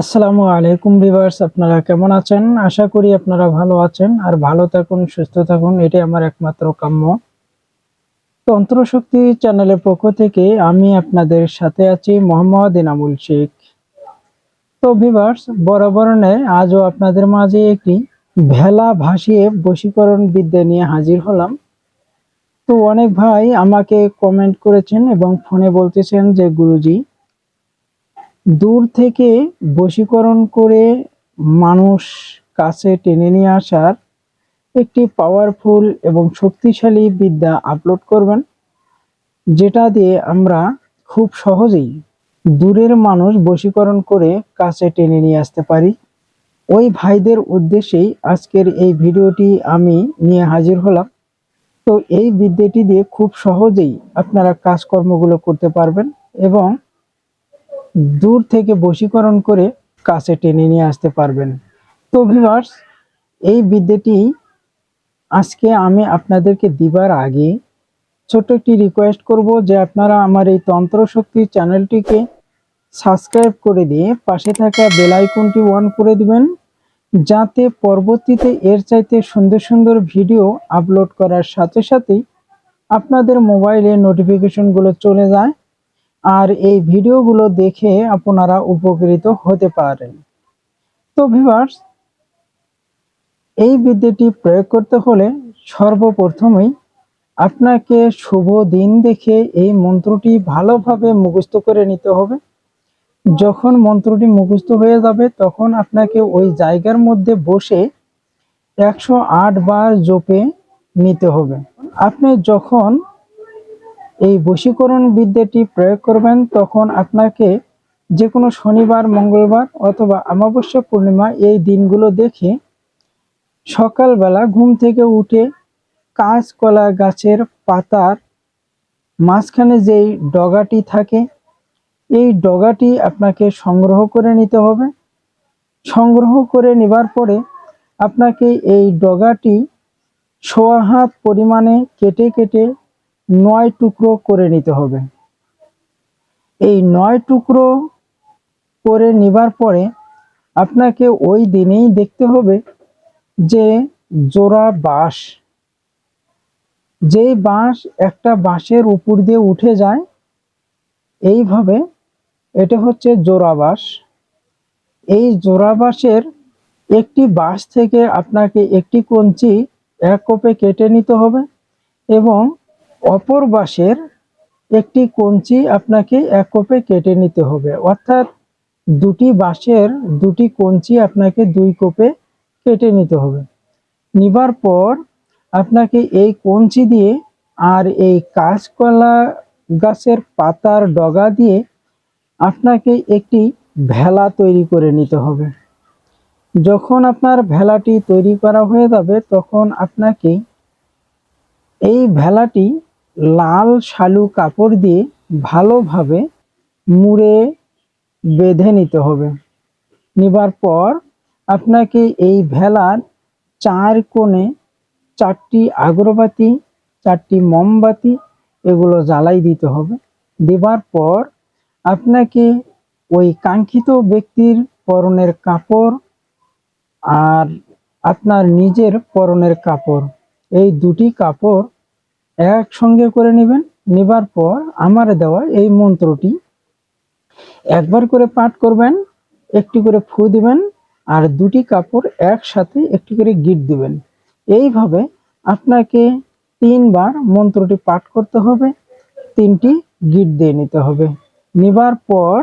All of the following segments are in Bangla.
আসসালামু আলাইকুম ভিভার্স আপনারা কেমন আছেন? আশা করি আপনারা ভালো আছেন আর ভালো থাকুন, সুস্থ থাকুন, এটাই আমার একমাত্র কাম্য। তন্ত্রশক্তি চ্যানেলের পক্ষ থেকে আমি আপনাদের সাথে আছি মোহাম্মদ এনামুল শেখ। তো ভিভার্স বরাবর নেয় আজও আপনাদের মাঝে একটি ভেলা ভাসিয়ে বশীকরণ বিদ্যা নিয়ে হাজির হলাম। তো অনেক ভাই আমাকে কমেন্ট করেছেন এবং ফোনে বলতেছেন যে, গুরুজি দূর থেকে বশীকরণ করে মানুষ কাছে টেনে নিয়ে আসার একটি পাওয়ারফুল এবং শক্তিশালী বিদ্যা আপলোড করবেন, যেটা দিয়ে আমরা খুব সহজেই দূরের মানুষ বশীকরণ করে কাছে টেনে নিয়ে আসতে পারি। ওই ভাইদের উদ্দেশ্যেই আজকের এই ভিডিওটি আমি নিয়ে হাজির হলাম। তো এই বিদ্যাটি দিয়ে খুব সহজেই আপনারা কাজকর্মগুলো করতে পারবেন এবং দূর থেকে বশীকরণ করে কাছে টেনে নিয়ে আসতে পারবেন। তো ভিউয়ার্স এই বিদ্যাটি আজকে আমি আপনাদেরকে দিবার আগে ছোট একটি রিকোয়েস্ট করব যে আপনারা আমার এই তন্ত্র শক্তি চ্যানেলটিকে সাবস্ক্রাইব করে দিয়ে পাশে থাকা বেল আইকনটি অন করে দিবেন, যাতে পরবর্তীতে এর চাইতে সুন্দর সুন্দর ভিডিও আপলোড করার সাথে সাথেই আপনাদের মোবাইলে নোটিফিকেশনগুলো চলে যায়। আর এই ভিডিওগুলো দেখে আপনারা উপকৃত হতে পারেন। তো ভিভার্স এই বিদ্যাটি প্রয়োগ করতে হলে সর্বপ্রথমেই আপনাকে শুভ দিন দেখে এই মন্ত্রটি ভালোভাবে মুখস্থ করে নিতে হবে। যখন মন্ত্রটি মুখস্থ হয়ে যাবে, তখন আপনাকে ওই জায়গার মধ্যে বসে একশো আট বার জপে নিতে হবে। আপনি যখন এই বশীকরণ বিদ্যাটি প্রয়োগ করবেন, তখন আপনাকে যে কোনো শনিবার, মঙ্গলবার অথবা অমাবস্যা পূর্ণিমা এই দিনগুলো দেখে সকালবেলা ঘুম থেকে উঠে কাঁচকলা গাছের পাতার মাঝখানে যেই ডগাটি থাকে, এই ডগাটি আপনাকে সংগ্রহ করে নিতে হবে। সংগ্রহ করে নেবার পরে আপনাকে এই ডগাটি সোয়া হাত পরিমাণে কেটে কেটে নয় টুকরো করে নিতে হবে। এই নয় টুকরো করে নেবার পরে আপনাকে ওই দিনেই দেখতে হবে যে জোড়া বাঁশ। যেই বাঁশ একটা বাঁশের উপর দিয়ে উঠে যায়, এইভাবে এটা হচ্ছে জোড়া বাঁশ। এই জোড়া বাঁশের একটি বাঁশ থেকে আপনাকে একটি কঞ্চি এক কোপে কেটে নিতে হবে এবং অপর বাঁশের একটি কঞ্চি আপনাকে এক কোপে কেটে নিতে হবে। অর্থাৎ দুটি বাঁশের দুটি কঞ্চি আপনাকে দুই কোপে কেটে নিতে হবে। নিবার পর আপনাকে এই কঞ্চি দিয়ে আর এই কাঁচকলা গাছের পাতার ডগা দিয়ে আপনাকে একটি ভেলা তৈরি করে নিতে হবে। যখন আপনার ভেলাটি তৈরি করা হয়ে যাবে, তখন আপনাকে এই ভেলাটি লাল শালু কাপড় দিয়ে ভালোভাবে মুড়ে বেঁধে নিতে হবে। নিবার পর আপনাকে এই ভেলার চার কোণে চারটি আগরবাতি, চারটি মোমবাতি এগুলো জ্বালাই দিতে হবে। দেবার পর আপনাকে ওই কাঙ্ক্ষিত ব্যক্তির পরনের কাপড় আর আপনার নিজের পরনের কাপড়, এই দুটি কাপড় একসঙ্গে করে নেবেন। নেবার পর আমার দেওয়া এই মন্ত্রটি। একবার করে পাঠ করবেন, একটি করে ফু দিবেন, আর দুটি কাপড় একসাথে একটি করে গিট দিবেন। এইভাবে আপনাকে তিনবার মন্ত্রটি পাঠ করতে হবে, তিনটি গিট দিয়ে নিতে হবে। নেবার পর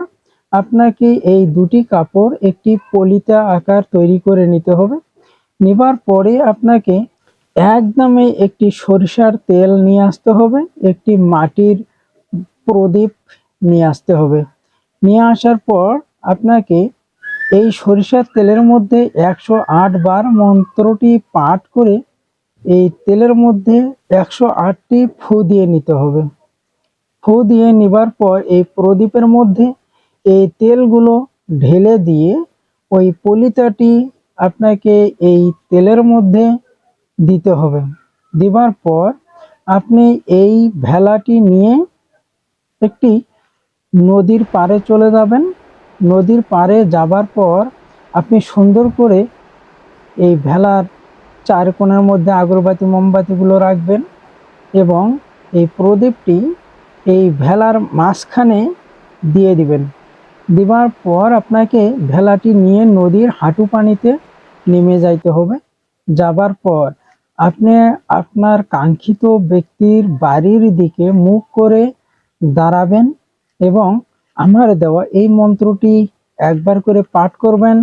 আপনাকে এই দুটি কাপড় একটি পলিতা আকার তৈরি করে নিতে হবে। নেবার পরে আপনাকে একদমই একটি সরিষার তেল নিয়ে আসতে হবে, একটি মাটির প্রদীপ নিয়ে আসতে হবে। নিয়ে আসার পর আপনাকে এই সরিষার তেলের মধ্যে একশো আট বার মন্ত্রটি পাঠ করে এই তেলের মধ্যে একশো আটটি ফু দিয়ে নিতে হবে। ফু দিয়ে নেবার পর এই প্রদীপের মধ্যে এই তেলগুলো ঢেলে দিয়ে ওই পলিতাটি আপনাকে এই তেলের মধ্যে দিতে হবে। দেবার পর আপনি এই ভেলাটি নিয়ে একটি নদীর পাড়ে চলে যাবেন। নদীর পাড়ে যাবার পর আপনি সুন্দর করে এই ভেলার চার কোণের মধ্যে আগরবাতি, মোমবাতিগুলো রাখবেন এবং এই প্রদীপটি এই ভেলার মাঝখানে দিয়ে দিবেন। দেওয়ার পর আপনাকে ভেলাটি নিয়ে নদীর হাঁটু পানিতে নেমে যাইতে হবে। যাবার পর আপনি আপনার কাঙ্ক্ষিত ব্যক্তির বাড়ির দিকে মুখ করে দাঁড়াবেন এবং আমার দেওয়া এই মন্ত্রটি একবার করে পাঠ করবেন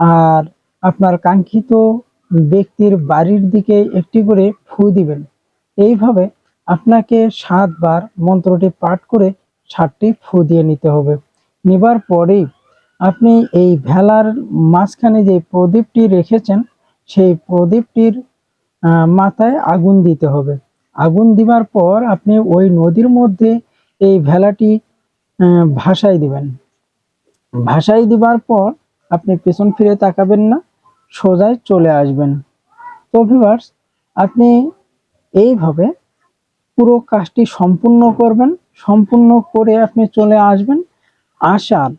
আর আপনার কাঙ্ক্ষিত ব্যক্তির বাড়ির দিকে একটি করে ফু দিবেন। এইভাবে আপনাকে সাতবার মন্ত্রটি পাঠ করে সাতটি ফু দিয়ে নিতে হবে। নেবার পরেই আপনি এই ভেলার মাঝখানে যে প্রদীপটি রেখেছেন, সেই প্রদীপটির মাথায় আগুন দিতে হবে। আগুন দিবার পর আপনি ওই নদীর মধ্যে এই ভেলাটি ভাসাই দিবেন। ভাসাই দিবার পর আপনি পেছন ফিরে তাকাবেন না, সোজায় চলে আসবেন। তো ভিভার্স আপনি এইভাবে পুরো কাজটি সম্পূর্ণ করবেন, সম্পূর্ণ করে আপনি চলে আসবেন। আসার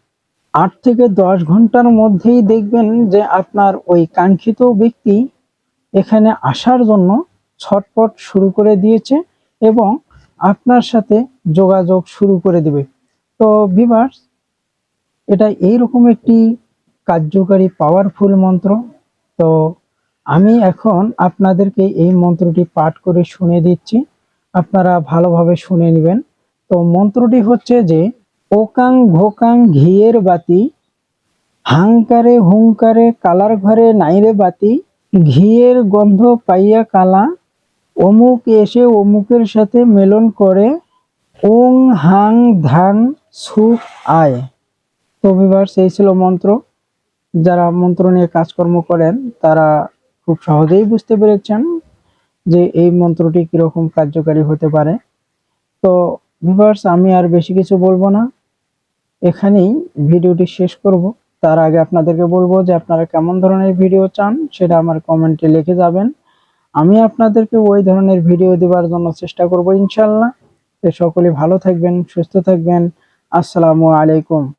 আট থেকে দশ ঘণ্টার মধ্যেই দেখবেন যে আপনার ওই কাঙ্ক্ষিত ব্যক্তি এখানে আসার জন্য ছটপট শুরু করে দিয়েছে এবং আপনার সাথে যোগাযোগ শুরু করে দিবে। তো ভিভার্স এটা এইরকম একটি কার্যকারী পাওয়ারফুল মন্ত্র। তো আমি এখন আপনাদেরকে এই মন্ত্রটি পাঠ করে শুনে দিচ্ছি। আপনারা ভালোভাবে শুনে নেবেন। তো মন্ত্রটি হচ্ছে যে, ওকাং ভোকাং ঘিয়ের বাতি, হাংকারে হুঙ্কারে কালার ঘরে নাইরে বাতি ঘিয়ের গন্ধ পাইয়া কালা, অমুক এসে অমুকের সাথে মেলন করে ওং হাং ধাং সুখ আয়। তো ভিউয়ার্স এই ছিল মন্ত্র। যারা মন্ত্র নিয়ে কাজকর্ম করেন, তারা খুব সহজেই বুঝতে পেরেছেন যে এই মন্ত্রটি কীরকম কার্যকারী হতে পারে। তো ভিউয়ার্স আমি আর বেশি কিছু বলব না। এখানেই ভিডিওটি শেষ করব। তার আগে আপনাদেরকে বলব যে আপনারা কেমন ধরনের ভিডিও চান সেটা আমার কমেন্টে লিখে যাবেন। আমি আপনাদেরকে ওই ধরনের ভিডিও দেওয়ার জন্য চেষ্টা করব ইনশাল্লাহ। সকলে ভালো থাকবেন, সুস্থ থাকবেন। আসসালামু আলাইকুম।